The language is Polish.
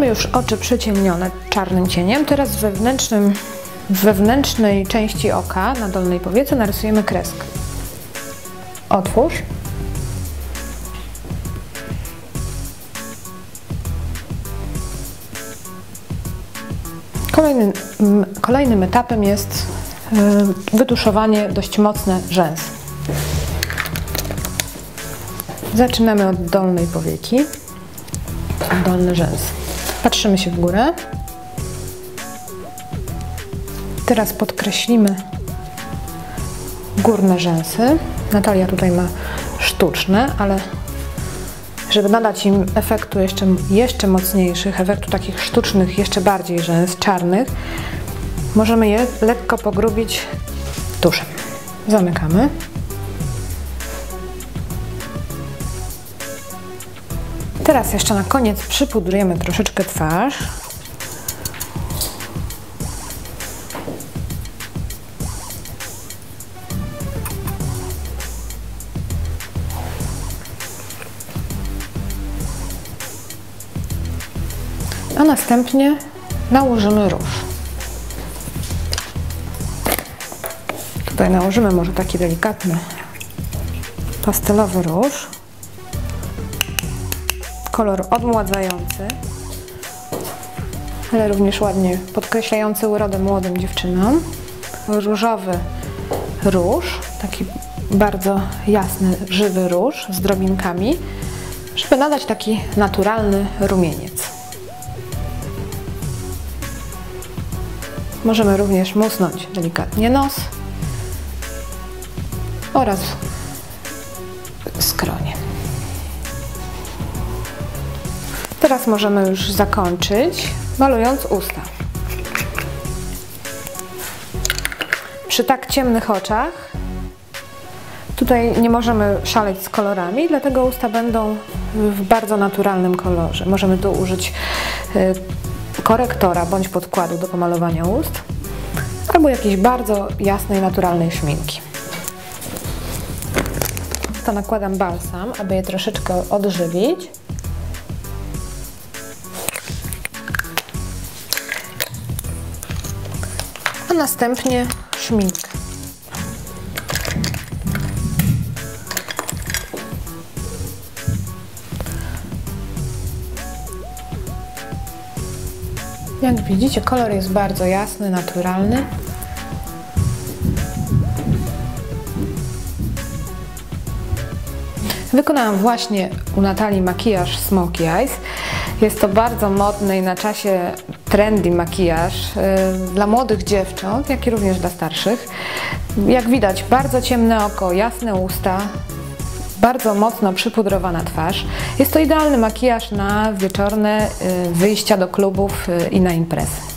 już oczy przyciemnione czarnym cieniem. Teraz w wewnętrznym, w wewnętrznej części oka, na dolnej powiece, narysujemy kreskę. Otwórz. Kolejnym, mm, kolejnym etapem jest y, wytuszowanie dość mocne rzęs. Zaczynamy od dolnej powieki, dolny rzęs. Patrzymy się w górę. Teraz podkreślimy górne rzęsy. Natalia tutaj ma sztuczne, ale żeby nadać im efektu jeszcze, jeszcze mocniejszych, efektu takich sztucznych, jeszcze bardziej rzęs czarnych, możemy je lekko pogrubić tuszem. Zamykamy. Teraz jeszcze na koniec przypudrujemy troszeczkę twarz. A następnie nałożymy róż. Tutaj nałożymy może taki delikatny pastelowy róż kolor odmładzający, ale również ładnie podkreślający urodę młodym dziewczynom. Różowy róż, taki bardzo jasny, żywy róż z drobinkami, żeby nadać taki naturalny rumieniec. Możemy również musnąć delikatnie nos oraz skronie. Teraz możemy już zakończyć malując usta. Przy tak ciemnych oczach tutaj nie możemy szaleć z kolorami, dlatego usta będą w bardzo naturalnym kolorze. Możemy tu użyć y, korektora bądź podkładu do pomalowania ust albo jakiejś bardzo jasnej, naturalnej szminki. To nakładam balsam, aby je troszeczkę odżywić. A następnie szminkę. Jak widzicie, kolor jest bardzo jasny, naturalny. Wykonałam właśnie u Natalii makijaż Smoky Eyes. Jest to bardzo modny i na czasie trendy makijaż y, dla młodych dziewcząt, jak i również dla starszych. Jak widać, bardzo ciemne oko, jasne usta, bardzo mocno przypudrowana twarz. Jest to idealny makijaż na wieczorne y, wyjścia do klubów y, i na imprezy.